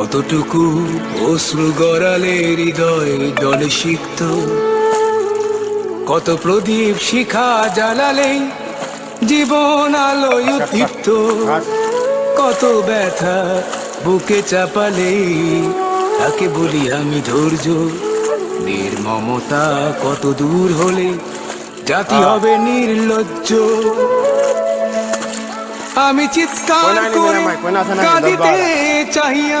কতটুকু অশ্রু গড়ালে হৃদয় জলে সিক্ত? কত প্রদীপ শিখা জ্বালালে জীবন আলোয় উদ্দীপ্ত? কত ব্যথা বুকে চাপালে তাকে বলি আমি ধৈর্য। নির্মমতা কত দূর হলে জাতি হবে নির্লজ্জ। আমি চিৎকার করে কাঁদিতে চাহিয়া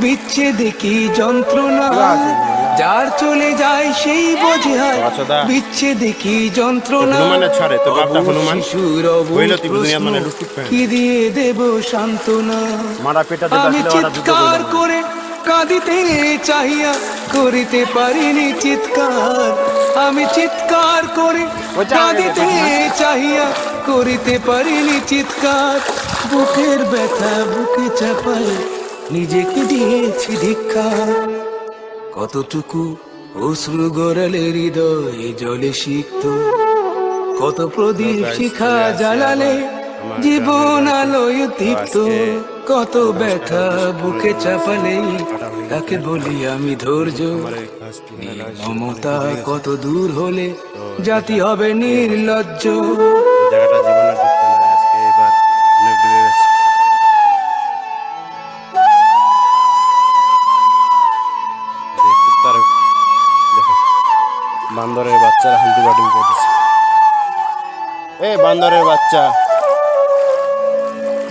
বিচ্ছেদে কি যন্ত্রণা? যার চলে যায় সেই বোঝে হয়। বিচ্ছেদে কি যন্ত্রণা? মানে। কি দিয়ে দেব সান্ত্বনা? আমি চিৎকার করে কাঁদিতে চাহিয়া করিতে পারিনি চিৎকার। আমি চিৎকার করে কাঁদিতে দেখি চাহিয়া করিতে পারিনি চিৎকার। বুকের ব্যথা বুকে চাপায় নিজেকে দিয়েছি ধিক্কার কতটুকু অশ্রু গড়ালে হৃদয়ে জলে সিক্ত কত প্রদীপ শিখা জ্বালালে জীবন আলোয় দীপ্ত কত ব্যথা বুকে চাপালে তাকে বলি আমি ধৈর্য মমতা কত দূর হলে জাতি হবে নির্লজ্জ বান্দরের বাচ্চারা হান্টি বাটিং করতেছে এ বান্দরের বাচ্চা।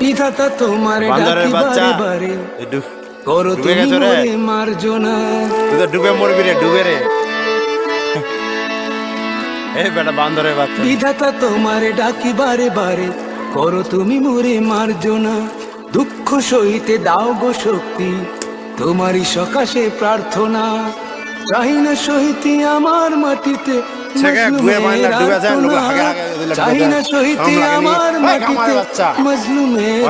বিধাতা তোমার বান্দরের বাচ্চা। ডুবে গেছো রে? তুই তো ডুবে মরবি রে ডুবে রে। এই বেটা বান্দরের বাচ্চা। বিধাতা তোমারে ডাকি বারে বারে। করো তুমি মোরে মার্জনা। দুঃখ সইতে দাও গো শক্তি। তোমারই সকাশে প্রার্থনা। চাই না সহিতে আমার মাটিতে চাই না সহিতে আমার মাটিতে বাচ্চা। মজলুমের